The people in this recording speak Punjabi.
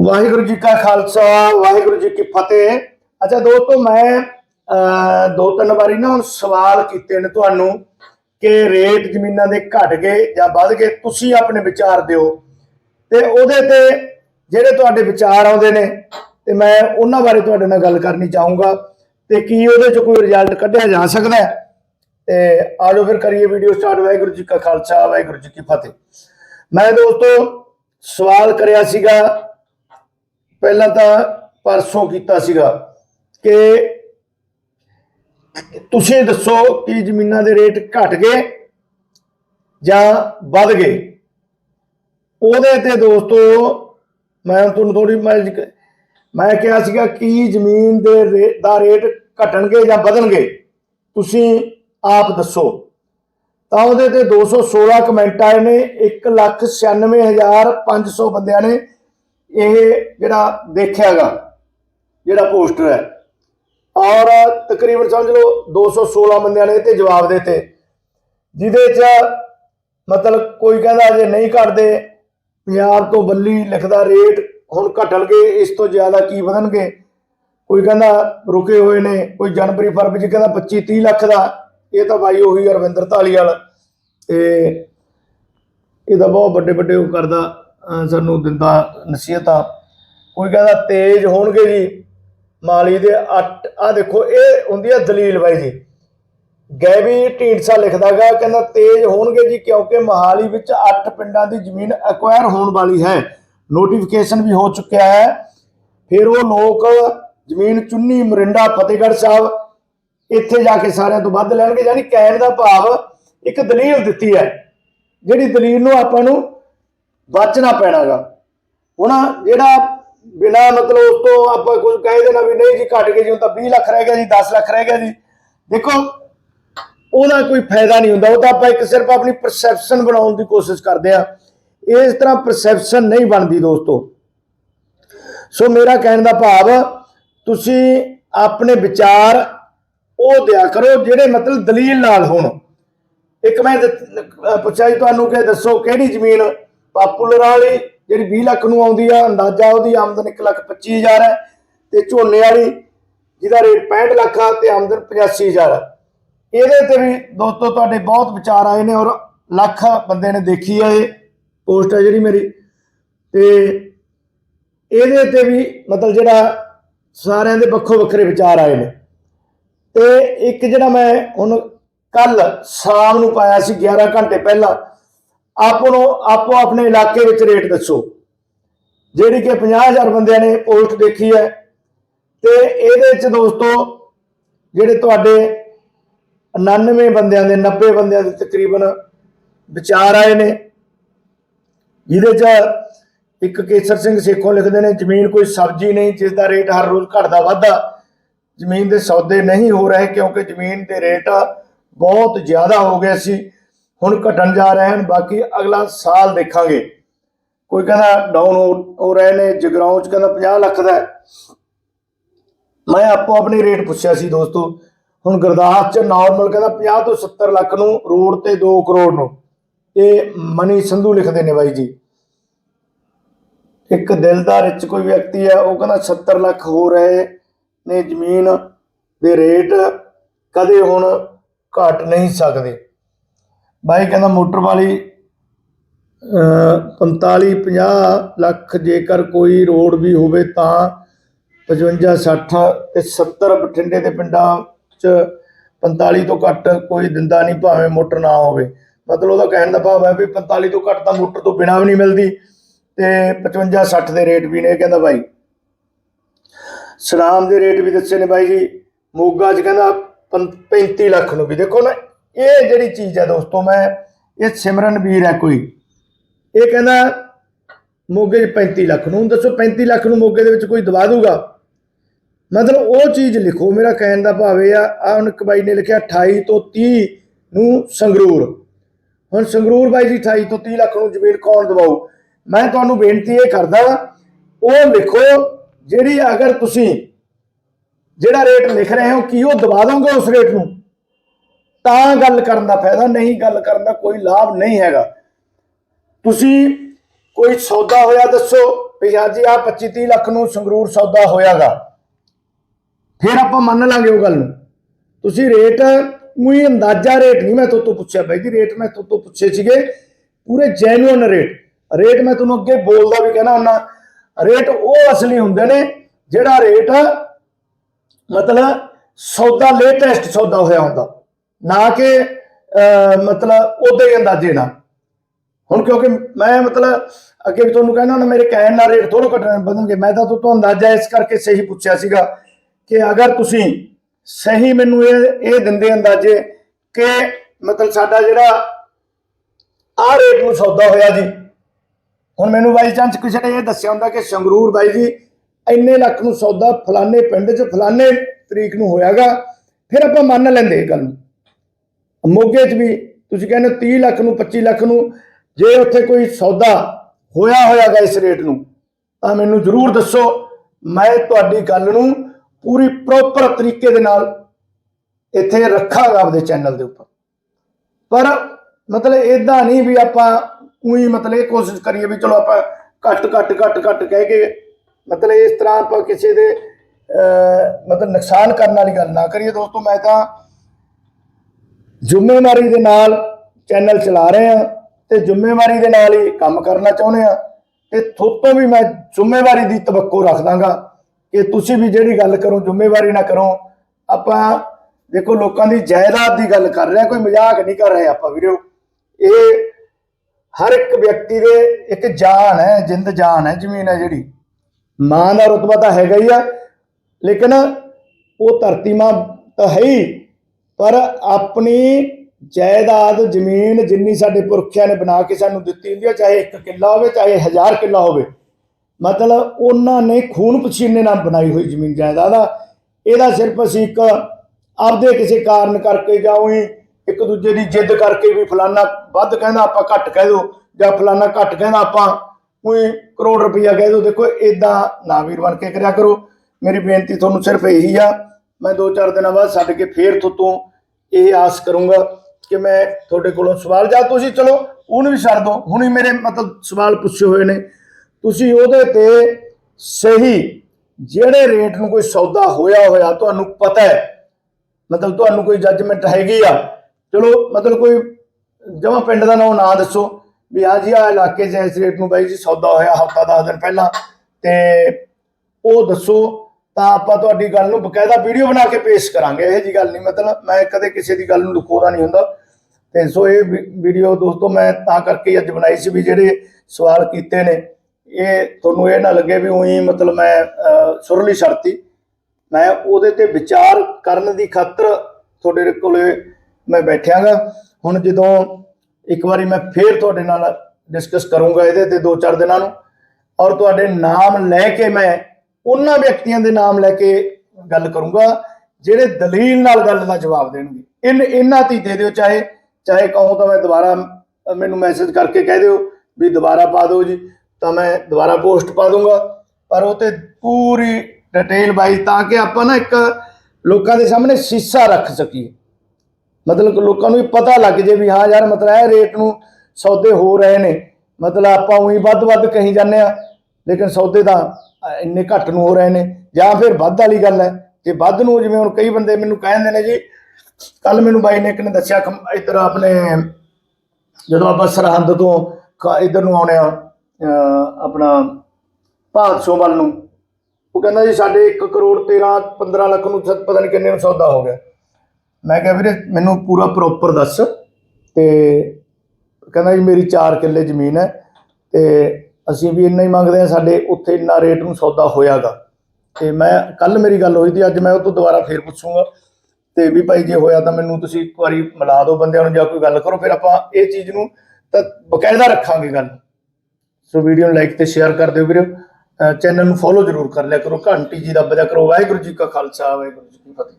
ਵਾਹਿਗੁਰੂ ਜੀ ਕਾ ਖਾਲਸਾ ਵਾਹਿਗੁਰੂ ਜੀ ਕੀ ਫਤਿਹ। ਅੱਛਾ ਦੋਸਤੋ ਮੈਂ ਅਹ, ਦੋ ਤਿੰਨ ਵਾਰੀ ਨਾ ਹੁਣ ਸਵਾਲ ਕੀਤੇ ਨੇ ਤੁਹਾਨੂੰ ਕਿ ਰੇਟ ਜ਼ਮੀਨਾਂ ਦੇ ਘਟ ਗਏ ਜਾਂ ਵੱਧ ਗਏ ਤੁਸੀਂ ਆਪਣੇ ਵਿਚਾਰ ਦਿਓ। ਤੇ ਉਹਦੇ ਤੇ ਜਿਹੜੇ ਤੁਹਾਡੇ ਵਿਚਾਰ ਆਉਂਦੇ ਨੇ ਤੇ ਮੈਂ ਉਹਨਾਂ ਬਾਰੇ ਤੁਹਾਡੇ ਨਾਲ ਗੱਲ ਕਰਨੀ ਚਾਹੂੰਗਾ। ਤੇ ਕੀ ਉਹਦੇ ਚ ਕੋਈ ਰਿਜ਼ਲਟ ਕੱਢਿਆ ਜਾ ਸਕਦਾ ਹੈ? ਤੇ ਆਜੋ ਫਿਰ ਕਰੀਏ ਵੀਡੀਓ ਸਟਾਰਟ ਵਾਹਿਗੁਰੂ ਜੀ ਕਾ ਖਾਲਸਾ ਵਾਹਿਗੁਰੂ ਜੀ ਕੀ ਫਤਿਹ। ਮੈਂ ਦੋਸਤੋ ਸਵਾਲ ਕਰਿਆ ਸੀਗਾ ਪਹਿਲਾਂ ਤਾਂ ਪਰਸੋਂ ਕੀਤਾ ਸੀਗਾ ਕਿ ਤੁਸੀਂ ਦੱਸੋ ਕਿ ਜ਼ਮੀਨਾਂ ਦੇ ਰੇਟ ਘਟ ਗਏ ਜਾਂ ਵੱਧ ਗਏ? ਉਹਦੇ ਤੇ ਦੋਸਤੋ, ਮੈਂ ਤੁਹਾਨੂੰ ਥੋੜੀ ਮੈਂ ਮੈਂ ਕਿਹਾ ਸੀਗਾ ਕਿ ਜ਼ਮੀਨ ਦੇ ਰੇ- ਦਾ ਰੇਟ ਘਟਣਗੇ ਜਾਂ ਵਧਣਗੇ? ਤੁਸੀਂ ਆਪ ਦੱਸੋ। ਤਾਂ ਉਹਦੇ ਤੇ 216 ਕਮੈਂਟ ਆਏ ਨੇ 196500 ਬੰਦਿਆਂ ਨੇ ਇਹ ਜਿਹੜਾ ਦੇਖਿਆਗਾ ਜਿਹੜਾ ਪੋਸਟਰ ਹੈ, ਔਰ ਤਕਰੀਬਨ ਸਮਝ ਲਓ 216 ਬੰਦਿਆਂ ਨੇ ਤੇ ਜਵਾਬ ਦਿੱਤੇ, ਜਿਹਦੇ ਚ ਮਤਲਬ ਕੋਈ ਕਹਿੰਦਾ ਜੇ ਨਹੀਂ ਘਟਦੇ, ਪੰਜਾਬ ਤੋਂ ਬੱਲੀ ਲਿਖਦਾ ਰੇਟ ਹੁਣ ਘਟਣਗੇ, ਇਸ ਤੋਂ ਜ਼ਿਆਦਾ ਕੀ ਵਧਣਗੇ? ਕੋਈ ਕਹਿੰਦਾ ਰੁਕੇ ਹੋਏ ਨੇ, ਕੋਈ ਜਨਵਰੀ ਫਰਵਰੀ ਚ ਕਹਿੰਦਾ 25 30 ਲੱਖ ਦਾ, ਇਹ ਤਾਂ ਬਾਈ ਉਹੀ ਅਰਵਿੰਦਰ ਧਾਲੀਵਾਲ, ਤੇ ਤਾਂ ਬਹੁਤ ਵੱਡੇ ਵੱਡੇ ਉਹ ਕਰਦਾ। ਸਾਨੂੰ ਦਿੰਦਾ ਨਸੀਹਤਾਂ ਕੋਈ ਕਹਿੰਦਾ ਤੇਜ਼ ਹੋਣਗੇ ਜੀ, ਮਾਲੀ ਦੇ ਅੱਟ ਆ ਦੇਖੋ, ਇਹ ਹੁੰਦੀ ਆ ਦਲੀਲ ਬਾਈ ਜੀ। ਗੈਵੀ ਢੀਂਡਸਾ ਲਿਖਦਾਗਾ, ਕਹਿੰਦਾ ਤੇਜ਼ ਹੋਣਗੇ ਜੀ ਕਿਉਂਕਿ ਮਹਾਲੀ ਵਿੱਚ 8 ਪਿੰਡਾਂ ਦੀ ਜ਼ਮੀਨ ਐਕਵਾਇਰ ਹੋਣ ਵਾਲੀ ਹੈ। ਨੋਟੀਫਿਕੇਸ਼ਨ ਵੀ ਹੋ ਚੁੱਕਿਆ ਹੈ। ਫਿਰ ਉਹ ਲੋਕ ਜ਼ਮੀਨ ਚੁੰਨੀ ਮਰਿੰਡਾ, ਫਤਿਹਗੜ੍ਹ ਸਾਹਿਬ, ਇੱਥੇ ਜਾ ਕੇ ਸਾਰਿਆਂ ਤੋਂ ਵੱਧ ਲੈਣਗੇ। ਯਾਨੀ ਕਹਿਣ ਦਾ ਭਾਵ ਇੱਕ ਦਲੀਲ ਦਿੱਤੀ ਹੈ। ਜਿਹੜੀ ਦਲੀਲ ਨੂੰ ਆਪਾਂ ਨੂੰ ਬਚਣਾ ਪੈਣਾਗਾ। ਹੁਣ ਜਿਹੜਾ ਬਿਨਾ ਮਤਲਬ ਉਸ ਤੋਂ ਆਪਾਂ ਕੁਝ ਕਹਿ ਦੇਣਾ ਵੀ ਨਹੀਂ ਜੀ ਘਟ ਗਏ ਜੀ, ਹੁਣ ਤਾਂ 20 ਲੱਖ ਰਹਿ ਗਿਆ ਜੀ 10 ਲੱਖ ਰਹਿ ਗਿਆ ਜੀ। ਦੇਖੋ, ਉਹਦਾ ਕੋਈ ਫਾਇਦਾ ਨਹੀਂ ਹੁੰਦਾ। ਉਹ ਤਾਂ ਆਪਾਂ ਇੱਕ ਸਿਰਫ ਆਪਣੀ ਪਰਸੈਪਸ਼ਨ ਬਣਾਉਣ ਦੀ ਕੋਸ਼ਿਸ਼ ਕਰਦੇ ਆ ਇਸ ਤਰ੍ਹਾਂ ਪਰਸੈਪਸ਼ਨ ਨਹੀਂ ਬਣਦੀ ਦੋਸਤੋ। ਸੋ ਮੇਰਾ ਕਹਿਣ ਦਾ ਭਾਵ, ਤੁਸੀਂ ਆਪਣੇ ਵਿਚਾਰ ਉਹ ਦਿਆ ਕਰੋ ਜਿਹੜੇ ਮਤਲਬ ਦਲੀਲ ਨਾਲ ਹੋਣ। ਇੱਕ ਮੈਂ ਪੁੱਛਿਆ ਜੀ, ਤੁਹਾਨੂੰ ਕਿ ਦੱਸੋ ਕਿਹੜੀ ਜ਼ਮੀਨ ਪਾਪੂਲਰ ਵਾਲੀ ਜਿਹੜੀ 20 ਲੱਖ ਨੂੰ ਆਉਂਦੀ ਆ, ਅੰਦਾਜ਼ਾ ਉਹਦੀ ਆਮਦਨ 1 ਲੱਖ 25 ਹਜ਼ਾਰ ਹੈ ਤੇ ਝੋਨੇ ਵਾਲੀ ਜਿਹਦਾ ਰੇਟ 65 ਲੱਖ ਆ ਤੇ ਆਮਦਨ 85 ਹਜ਼ਾਰ ਆ। ਇਹਦੇ ਤੇ ਵੀ ਦੋਸਤੋ ਤੁਹਾਡੇ ਬਹੁਤ ਵਿਚਾਰ ਆਏ ਨੇ ਔਰ ਲੱਖ ਬੰਦੇ ਨੇ ਦੇਖੀ ਆ ਇਹ ਪੋਸਟ ਹੈ ਜਿਹੜੀ ਮੇਰੀ। ਤੇ ਇਹਦੇ ਤੇ ਵੀ ਮਤਲਬ ਜਿਹੜਾ ਸਾਰਿਆਂ ਦੇ ਵੱਖੋ ਵੱਖਰੇ ਵਿਚਾਰ ਆਏ ਨੇ। ਤੇ ਇੱਕ ਜਿਹੜਾ ਮੈਂ ਹੁਣ ਕੱਲ ਸ਼ਾਮ ਨੂੰ ਪਾਇਆ ਸੀ 11 ਘੰਟੇ ਪਹਿਲਾਂ ਆਪੋ ਨੂੰ ਆਪੋ ਆਪਣੇ ਇਲਾਕੇ ਵਿੱਚ ਰੇਟ ਦੱਸੋ। ਜਿਹੜੀ ਕਿ 50000 ਬੰਦਿਆਂ ਨੇ ਪੋਸਟ ਦੇਖੀ ਹੈ ਤੇ ਇਹਦੇ ਵਿੱਚ ਦੋਸਤੋ ਜਿਹੜੇ ਤੁਹਾਡੇ 99 ਬੰਦਿਆਂ ਦੇ 90 ਬੰਦਿਆਂ ਦੇ ਤਕਰੀਬਨ ਵਿਚਾਰ ਆਏ ਨੇ। ਜਿਹਦੇ ਚ ਇੱਕ ਕੇਸਰ ਸਿੰਘ ਸੇਖੋਂ ਲਿਖਦੇ ਨੇ, ਜ਼ਮੀਨ ਕੋਈ ਸਬਜ਼ੀ ਨਹੀਂ ਜਿਸ ਦਾ ਰੇਟ ਹਰ ਰੋਜ਼ ਘਟਦਾ ਵੱਧਦਾ, ਜ਼ਮੀਨ ਦੇ ਸੌਦੇ ਨਹੀਂ ਹੋ ਰਹੇ ਕਿਉਂਕਿ ਜ਼ਮੀਨ ਦੇ ਰੇਟ ਬਹੁਤ ਜ਼ਿਆਦਾ ਹੋ ਗਏ ਸੀ। ਹੁਣ ਘਟਣ ਜਾ ਰਹੇ ਹਨ, ਬਾਕੀ ਅਗਲਾ ਸਾਲ ਦੇਖਾਂਗੇ। ਕੋਈ ਕਹਿੰਦਾ ਡਾਊਨ ਹੋ ਰਹੇ ਨੇ, ਜਗਰਾਉਂ ਚ ਕਹਿੰਦਾ 50 ਲੱਖ ਦਾ ਮੈਂ ਆਪੋ ਆਪਣੀ ਰੇਟ ਪੁੱਛਿਆ ਸੀ ਦੋਸਤੋ, ਹੁਣ ਗੁਰਦਾਸ ਚ ਨਾਰਮਲ ਕਹਿੰਦਾ 50 ਤੋਂ 70 ਲੱਖ ਨੂੰ ਰੋਡ ਤੇ 2 ਕਰੋੜ ਨੂੰ। ਇਹ ਮਨੀ ਸੰਧੂ ਲਿਖਦੇ ਨੇ ਬਾਈ ਜੀ। ਇੱਕ ਦਿਲਦਾਰ ਵਿੱਚ ਕੋਈ ਵਿਅਕਤੀ ਹੈ, ਉਹ ਕਹਿੰਦਾ 70 ਲੱਖ ਹੋ ਰਹੇ ਨੇ ਜ਼ਮੀਨ ਦੇ ਰੇਟ ਕਦੇ ਹੁਣ ਘਟ ਨਹੀਂ ਸਕਦੇ। ਬਾਈ ਕਹਿੰਦਾ ਮੋਟਰ ਵਾਲੀ 45 50 ਲੱਖ ਜੇਕਰ ਕੋਈ ਰੋਡ ਵੀ ਹੋਵੇ ਤਾਂ 55 60 ਤੇ 70 ਬਠਿੰਡੇ ਦੇ ਪਿੰਡਾਂ ਚ 45 ਤੋਂ ਘੱਟ ਕੋਈ ਦਿੰਦਾ ਨਹੀਂ, ਭਾਵੇਂ ਮੋਟਰ ਨਾ ਹੋਵੇ। ਮਤਲਬ ਉਹਦਾ ਕਹਿਣ ਦਾ ਭਾਵ ਹੈ ਵੀ 45 ਤੋਂ ਘੱਟ ਤਾਂ ਮੋਟਰ ਤੋਂ ਬਿਨਾਂ ਵੀ ਨਹੀਂ ਮਿਲਦੀ ਤੇ 55 60 ਦੇ ਰੇਟ ਵੀ ਨੇ ਕਹਿੰਦਾ ਬਾਈ। ਸਨਾਮ ਦੇ ਰੇਟ ਵੀ ਦੱਸੇ ਨੇ ਬਾਈ ਜੀ। ਮੋਗਾ ਚ ਕਹਿੰਦਾ ਪੰ- 35 ਲੱਖ ਨੂੰ ਵੀ। ਦੇਖੋ ਨਾ ਇਹ ਜਿਹੜੀ ਚੀਜ਼ ਹੈ ਦੋਸਤੋ ਮੈਂ ਇਹ ਸਿਮਰਨ ਵੀਰ ਹੈ ਕੋਈ। ਇਹ ਕਹਿੰਦਾ ਮੋਗੇ 'ਚ 35 ਲੱਖ ਨੂੰ। ਹੁਣ ਦੱਸੋ 35 ਲੱਖ ਨੂੰ ਮੋਗੇ ਦੇ ਵਿੱਚ ਕੋਈ ਦਵਾ ਦੂਗਾ ਮਤਲਬ ਉਹ ਚੀਜ਼ ਲਿਖੋ ਮੇਰਾ ਕਹਿਣ ਦਾ ਭਾਵ ਇਹ ਆ ਆ ਹੁਣ ਇੱਕ ਨੇ ਲਿਖਿਆ 28 ਤੋਂ 30 ਨੂੰ ਸੰਗਰੂਰ। ਹੁਣ ਸੰਗਰੂਰ ਬਾਈ ਜੀ 28 ਤੋਂ 30 ਲੱਖ ਨੂੰ ਜ਼ਮੀਨ ਕੌਣ ਦਵਾਊ? ਮੈਂ ਤੁਹਾਨੂੰ ਬੇਨਤੀ ਇਹ ਕਰਦਾ ਵਾਂ, ਉਹ ਲਿਖੋ ਜਿਹੜੀ ਅਗਰ ਤੁਸੀਂ ਜਿਹੜਾ ਰੇਟ ਲਿਖ ਰਹੇ ਹੋ ਕੀ ਉਹ ਦਵਾ ਦੋਗੇ ਉਸ ਰੇਟ ਨੂੰ? ਤਾਂ ਗੱਲ ਕਰਨ ਦਾ ਫਾਇਦਾ, ਨਹੀਂ ਗੱਲ ਕਰਨ ਦਾ ਕੋਈ ਲਾਭ ਨਹੀਂ ਹੈਗਾ। ਤੁਸੀਂ ਕੋਈ ਸੌਦਾ ਹੋਇਆ ਦੱਸੋ ਵੀ ਹਾਂਜੀ ਆ 25 30 ਲੱਖ ਨੂੰ ਸੰਗਰੂਰ ਸੌਦਾ ਹੋਇਆਗਾ। ਫਿਰ ਆਪਾਂ ਮੰਨ ਲਾਂਗੇ ਉਹ ਗੱਲ ਨੂੰ। ਤੁਸੀਂ ਰੇਟ ਕੋਈ ਅੰਦਾਜ਼ਾ ਰੇਟ ਨਹੀਂ ਮੈਂ ਤੁਹਾਡੇ ਤੋਂ ਪੁੱਛਿਆ ਬਾਈ ਜੀ, ਰੇਟ ਮੈਂ ਤੁਹਾਡੇ ਤੋਂ ਪੁੱਛੇ ਸੀਗੇ। ਪੂਰੇ ਜੈਨੂਇਨ ਰੇਟ ਰੇਟ ਮੈਂ ਤੁਹਾਨੂੰ ਅੱਗੇ ਬੋਲਦਾ ਵੀ ਕਹਿਣਾ ਹੁੰਨਾ ਰੇਟ ਉਹ ਅਸਲੀ ਹੁੰਦੇ ਨੇ ਜਿਹੜਾ ਰੇਟ ਮਤਲਬ ਸੌਦਾ, ਲੇਟੈਸਟ ਸੌਦਾ ਹੋਇਆ ਹੁੰਦਾ। ਨਾ ਕਿ ਅਹ, ਮਤਲਬ ਉਹਦੇ ਹੀ ਅੰਦਾਜ਼ੇ ਨਾਲ। ਹੁਣ ਕਿਉਂਕਿ ਮੈਂ ਮਤਲਬ ਅੱਗੇ ਵੀ ਤੁਹਾਨੂੰ ਕਹਿਣਾ ਨਾ ਮੇਰੇ ਕਹਿਣ ਨਾਲ ਰੇਟ ਥੋੜਾ ਘਟਣ ਵਧਣਗੇ। ਮੈਂ ਤਾਂ ਤੁਹਾਨੂੰ ਅੰਦਾਜ਼ਾ ਇਸ ਕਰਕੇ ਸਹੀ ਪੁੱਛਿਆ ਸੀਗਾ ਕਿ ਅਗਰ ਤੁਸੀਂ ਸਹੀ ਮੈਨੂੰ ਇਹ ਇਹ ਦਿੰਦੇ ਅੰਦਾਜ਼ੇ ਕਿ ਮਤਲਬ ਸਾਡਾ ਜਿਹੜਾ ਆ ਰੇਟ ਨੂੰ ਸੌਦਾ ਹੋਇਆ ਜੀ। ਹੁਣ ਮੈਨੂੰ ਬਾਈ ਚਾਂਸ ਕਿਸੇ ਨੇ ਇਹ ਦੱਸਿਆ ਹੁੰਦਾ ਕਿ ਸੰਗਰੂਰ ਬਾਈ ਜੀ ਇੰਨੇ ਲੱਖ ਨੂੰ ਸੌਦਾ ਫਲਾਣੇ ਪਿੰਡ 'ਚ ਫਲਾਣੇ ਤਰੀਕ ਨੂੰ ਹੋਇਆਗਾ ਫਿਰ ਆਪਾਂ ਮੰਨ ਲੈਂਦੇ ਇਹ ਗੱਲ ਨੂੰ। ਮੋਗੇ 'ਚ ਵੀ ਤੁਸੀਂ ਕਹਿੰਦੇ ਹੋ 30 ਲੱਖ ਨੂੰ 25 ਲੱਖ ਨੂੰ ਜੇ ਉੱਥੇ ਕੋਈ ਸੌਦਾ ਹੋਇਆ ਹੋਇਆਗਾ ਇਸ ਰੇਟ ਨੂੰ ਤਾਂ ਮੈਨੂੰ ਜ਼ਰੂਰ ਦੱਸੋ। ਮੈਂ ਤੁਹਾਡੀ ਗੱਲ ਨੂੰ ਪੂਰੀ ਪ੍ਰੋਪਰ ਤਰੀਕੇ ਦੇ ਨਾਲ ਇੱਥੇ ਰੱਖਾਂਗਾ ਆਪਦੇ ਚੈਨਲ ਦੇ ਉੱਪਰ। ਪਰ ਮਤਲਬ ਇਦਾਂ ਨਹੀਂ ਵੀ ਆਪਾਂ ਉਹੀ ਮਤਲਬ ਇਹ ਕੋਸ਼ਿਸ਼ ਕਰੀਏ ਵੀ ਚਲੋ ਆਪਾਂ ਘੱਟ ਘੱਟ ਘੱਟ ਘੱਟ ਕਹਿ ਕੇ ਮਤਲਬ ਇਸ ਤਰ੍ਹਾਂ ਆਪਾਂ ਕਿਸੇ ਦੇ ਅਹ, ਮਤਲਬ ਨੁਕਸਾਨ ਕਰਨ ਵਾਲੀ ਗੱਲ ਨਾ ਕਰੀਏ। ਦੋਸਤੋ ਮੈਂ ਤਾਂ ਜ਼ਿੰਮੇਵਾਰੀ ਦੇ ਨਾਲ ਚੈਨਲ ਚਲਾ ਰਹੇ ਆ ਤੇ ਜ਼ਿੰਮੇਵਾਰੀ ਦੇ ਨਾਲ ਹੀ ਕੰਮ ਕਰਨਾ ਚਾਹੁੰਦੇ ਆ ਤੇ ਥੋਤੋਂ ਵੀ ਮੈਂ ਜ਼ਿੰਮੇਵਾਰੀ ਦੀ ਤਵੱਕੋ ਰੱਖਦਾਗਾ ਕਿ ਤੁਸੀਂ ਵੀ ਜਿਹੜੀ ਗੱਲ ਕਰੋ, ਜ਼ਿੰਮੇਵਾਰੀ ਨਾ ਕਰੋ। ਆਪਾਂ ਦੇਖੋ ਲੋਕਾਂ ਦੀ ਜਾਇਦਾਦ ਦੀ ਗੱਲ ਕਰ ਰਹੇ ਆ ਕੋਈ ਮਜ਼ਾਕ ਨਹੀਂ ਕਰ ਰਹੇ ਆਪਾਂ ਵੀਰੋ। ਇਹ ਹਰ ਇੱਕ ਵਿਅਕਤੀ ਦੇ ਇੱਕ ਜਾਨ ਹੈ, ਜਿੰਦ ਜਾਨ ਹੈ, ਜ਼ਮੀਨ ਹੈ ਜਿਹੜੀ। ਮਾਂ ਦਾ ਰਤਬਾ ਤਾਂ ਹੈਗਾ ਹੀ ਆ, ਲੇਕਿਨ ਉਹ ਧਰਤੀ ਮਾਂ ਤਾਂ ਹੈ ਹੀ। ਪਰ ਆਪਣੀ ਜਾਇਦਾਦ ਜ਼ਮੀਨ ਜਿੰਨੀ ਸਾਡੇ ਪੁਰਖਿਆਂ ਨੇ ਬਣਾ ਕੇ ਸਾਨੂੰ ਦਿੱਤੀ ਹੁੰਦੀ ਹੈ ਚਾਹੇ ਇੱਕ ਕਿੱਲਾ ਹੋਵੇ, ਚਾਹੇ ਹਜ਼ਾਰ ਕਿੱਲਾ ਹੋਵੇ, ਮਤਲਬ ਉਹਨਾਂ ਨੇ ਖੂਨ ਪਸੀਨੇ ਨਾਲ ਬਣਾਈ ਹੋਈ ਜ਼ਮੀਨ ਜਾਇਦਾਦ ਆ। ਇਹਦਾ ਸਿਰਫ ਅਸੀਂ ਇੱਕ ਆਪਦੇ ਕਿਸੇ ਕਾਰਨ ਕਰਕੇ ਜਾਂ ਉਹੀ ਇੱਕ ਦੂਜੇ ਦੀ ਜਿੱਦ ਕਰਕੇ ਵੀ ਫਲਾਨਾ ਵੱਧ ਕਹਿੰਦਾ ਆਪਾਂ ਘੱਟ ਕਹਿ ਦੋ, ਜਾਂ ਫਲਾਨਾ ਘੱਟ ਕਹਿੰਦਾ ਆਪਾਂ ਕੋਈ ਕਰੋੜ ਰੁਪਈਆ ਕਹਿ ਦੋ। ਦੇਖੋ ਇਦਾਂ ਨਾ ਵੀਰ ਬਣ ਕੇ ਕਰਿਆ ਕਰੋ। ਮੇਰੀ ਬੇਨਤੀ ਤੁਹਾਨੂੰ ਸਿਰਫ ਇਹੀ ਆ ਮੈਂ 2-4 ਦਿਨਾਂ ਬਾਅਦ ਛੱਡ ਕੇ ਫੇਰ ਤੋਂ ਇਹ ਆਸ ਕਰੂੰਗਾ ਕਿ ਮੈਂ ਤੁਹਾਡੇ ਕੋਲੋਂ ਸਵਾਲ, ਜਾਂ ਤੁਸੀਂ ਚਲੋ ਉਹਨੂੰ ਵੀ ਛੱਡ ਦਿਓ ਹੁਣੀ ਮੇਰੇ ਮਤਲਬ ਸਵਾਲ ਪੁੱਛੇ ਹੋਏ ਨੇ। ਤੁਸੀਂ ਉਹਦੇ ਤੇ ਸਹੀ ਜਿਹੜੇ ਰੇਟ ਨੂੰ ਕੋਈ ਸੌਦਾ ਹੋਇਆ ਹੋਇਆ ਤੁਹਾਨੂੰ ਪਤਾ ਹੈ, ਮਤਲਬ ਤੁਹਾਨੂੰ ਕੋਈ ਜੱਜਮੈਂਟ ਹੈਗੀ ਆ, ਚਲੋ ਮਤਲਬ ਕੋਈ ਜਮਾ ਪਿੰਡ ਦਾ ਨਾਮ ਨਾ ਦੱਸੋ ਵੀ ਹਾਂ ਜੀ ਆ ਇਲਾਕੇ 'ਚ ਇਸ ਰੇਟ ਨੂੰ ਬਾਈ ਜੀ ਸੌਦਾ ਹੋਇਆ ਹਫਤਾ 10 ਦਿਨ ਪਹਿਲਾਂ, ਤੇ ਉਹ ਦੱਸੋ ਤਾਂ ਆਪਾਂ ਤੁਹਾਡੀ ਗੱਲ ਨੂੰ ਬਕਾਇਦਾ ਵੀਡੀਓ ਬਣਾ ਕੇ ਪੇਸ਼ ਕਰਾਂਗੇ, ਇਹ ਜੀ ਗੱਲ ਨਹੀਂ, ਮਤਲਬ ਮੈਂ ਕਦੇ ਕਿਸੇ ਦੀ ਗੱਲ ਨੂੰ ਲੁਕੋਦਾ ਨਹੀਂ ਹੁੰਦਾ। ਤੇ ਸੋ ਇਹ ਵੀਡੀਓ ਦੋਸਤੋ, ਮੈਂ ਤਾਂ ਕਰਕੇ ਅੱਜ ਬਣਾਈ ਸੀ ਵੀ ਜਿਹੜੇ ਸਵਾਲ ਕੀਤੇ ਨੇ, ਇਹ ਤੁਹਾਨੂੰ ਇਹ ਨਾ ਲੱਗੇ ਵੀ ਉਹੀ ਮਤਲਬ ਮੈਂ ਸੁਰਲੀ ਛੜਤੀ ਮੈਂ ਉਹਦੇ ਤੇ ਵਿਚਾਰ ਕਰਨ ਦੀ ਖਾਤਰ ਤੁਹਾਡੇ ਕੋਲੇ ਮੈਂ ਬੈਠਿਆਗਾ। ਹੁਣ ਜਦੋਂ ਇੱਕ ਵਾਰੀ ਮੈਂ ਫੇਰ ਤੁਹਾਡੇ ਨਾਲ ਡਿਸਕਸ ਕਰੂੰਗਾ ਇਹਦੇ ਤੇ ਦੋ ਚਾਰ ਦਿਨਾਂ ਨੂੰ, ਔਰ ਤੁਹਾਡੇ ਨਾਮ ਲੈ ਕੇ ਮੈਂ ਉਹਨਾਂ ਵਿਅਕਤੀਆਂ ਦੇ ਨਾਮ ਲੈ ਕੇ ਗੱਲ ਕਰੂੰਗਾ, ਜਿਹੜੇ ਦਲੀਲ ਨਾਲ ਗੱਲ ਦਾ ਜਵਾਬ ਦੇਣਗੇ। ਇਨ ਇਹਨਾਂ ਤੇ ਦੇ ਦਿਓ, ਚਾਹੇ ਚਾਹੇ ਕਹੋ ਤਾਂ ਮੈਂ ਦੁਬਾਰਾ, ਮੈਨੂੰ ਮੈਸੇਜ ਕਰਕੇ ਕਹਿ ਦਿਓ ਵੀ ਦੁਬਾਰਾ ਪਾ ਦਿਓ ਜੀ, ਤਾਂ ਮੈਂ ਦੁਬਾਰਾ ਪੋਸਟ ਪਾ ਦੂੰਗਾ। ਪਰ ਉਹ ਤੇ ਪੂਰੀ ਡਿਟੇਲ ਬਾਈ, ਤਾਂ ਕਿ ਆਪਾਂ ਨਾ ਇੱਕ ਲੋਕਾਂ ਦੇ ਸਾਹਮਣੇ ਸ਼ੀਸ਼ਾ ਰੱਖ ਸਕੀਏ। ਮਤਲਬ ਲੋਕਾਂ ਨੂੰ ਵੀ ਪਤਾ ਲੱਗ ਜੇ ਵੀ ਹਾਂ ਯਾਰ, ਮਤਲਬ ਇਹ ਰੇਟ ਨੂੰ ਸੌਦੇ ਹੋ ਰਹੇ ਨੇ। ਮਤਲਬ ਆਪਾਂ ਉਹੀ ਵੱਧ-ਵੱਧ ਕਹੀ ਜਾਂਦੇ ਆ ਲੇਕਿਨ ਸੌਦੇ ਤਾਂ ਇੰਨੇ ਘੱਟ ਨੂੰ ਹੋ ਰਹੇ ਨੇ। ਜਾਂ ਫਿਰ ਵੱਧ ਵਾਲੀ ਗੱਲ ਹੈ, ਜੇ ਵੱਧ ਨੂੰ ਜਿਵੇਂ ਹੁਣ ਕਈ ਬੰਦੇ ਮੈਨੂੰ ਕਹਿੰਦੇ ਨੇ ਜੀ ਕੱਲ ਮੈਨੂੰ ਬਾਈ ਨੇ ਇੱਕ ਨੇ ਦੱਸਿਆ ਖੰਭ- ਇੱਧਰ ਆਪਣੇ, ਜਦੋਂ ਆਪਾਂ ਸਰਹੰਦ ਤੋਂ ਕ- ਇੱਧਰ ਨੂੰ ਆਉਣੇ ਆ ਆਪਣਾ ਭਾਦਸੋਂ ਵੱਲ ਨੂੰ, ਉਹ ਕਹਿੰਦਾ ਜੀ ਸਾਡੇ 1 ਕਰੋੜ 13 15 ਲੱਖ ਨੂੰ ਪਤਾ ਨਹੀਂ ਕਿੰਨੇ ਨੂੰ ਸੌਦਾ ਹੋ ਗਿਆ। ਮੈਂ ਕਿਹਾ ਵੀਰੇ ਮੈਨੂੰ ਪੂਰਾ ਪ੍ਰੋਪਰ ਦੱਸ ਤੇ ਕਹਿੰਦਾ ਜੀ ਮੇਰੀ 4 ਕਿੱਲੇ ਜ਼ਮੀਨ ਹੈ ਤੇ ਅਸੀਂ ਵੀ ਇੰਨਾ ਹੀ ਮੰਗਦੇ ਆ ਸਾਡੇ ਉੱਥੇ ਇੰਨਾ ਰੇਟ ਨੂੰ ਸੌਦਾ ਹੋਇਆਗਾ। ਤੇ ਮੈਂ ਕੱਲ ਮੇਰੀ ਗੱਲ ਹੋਈ ਸੀ, ਅੱਜ ਮੈਂ ਉਹ ਤੋਂ ਦੁਬਾਰਾ ਫੇਰ ਪੁੱਛੂੰਗਾ। ਤੇ ਵੀ ਭਾਈ ਜੇ ਹੋਇਆ ਤਾਂ ਮੈਨੂੰ ਤੁਸੀਂ ਇੱਕ ਵਾਰੀ ਮਿਲਾ ਦਿਓ ਬੰਦਿਆਂ ਨੂੰ, ਜਾਂ ਕੋਈ ਗੱਲ ਕਰੋ, ਫਿਰ ਆਪਾਂ ਇਹ ਚੀਜ਼ ਨੂੰ ਤਾਂ ਬਕਾਇਦਾ ਰੱਖਾਂਗੇ ਗੱਲ। ਸੋ ਵੀਡੀਓ ਨੂੰ ਲਾਈਕ ਤੇ ਸ਼ੇਅਰ ਕਰ ਦਿਓ ਵੀਰੋ। ਚੈਨਲ ਨੂੰ ਫੋਲੋ ਜ਼ਰੂਰ ਕਰ ਲਿਆ ਕਰੋ। ਘੰਟੀ ਜੀ ਦਾ ਦਿਆ ਕਰੋ। ਵਾਹਿਗੁਰੂ ਜੀ ਕਾ ਖਾਲਸਾ, ਵਾਹਿਗੁਰੂ ਜੀ ਕੀ ਫਤਿਹ।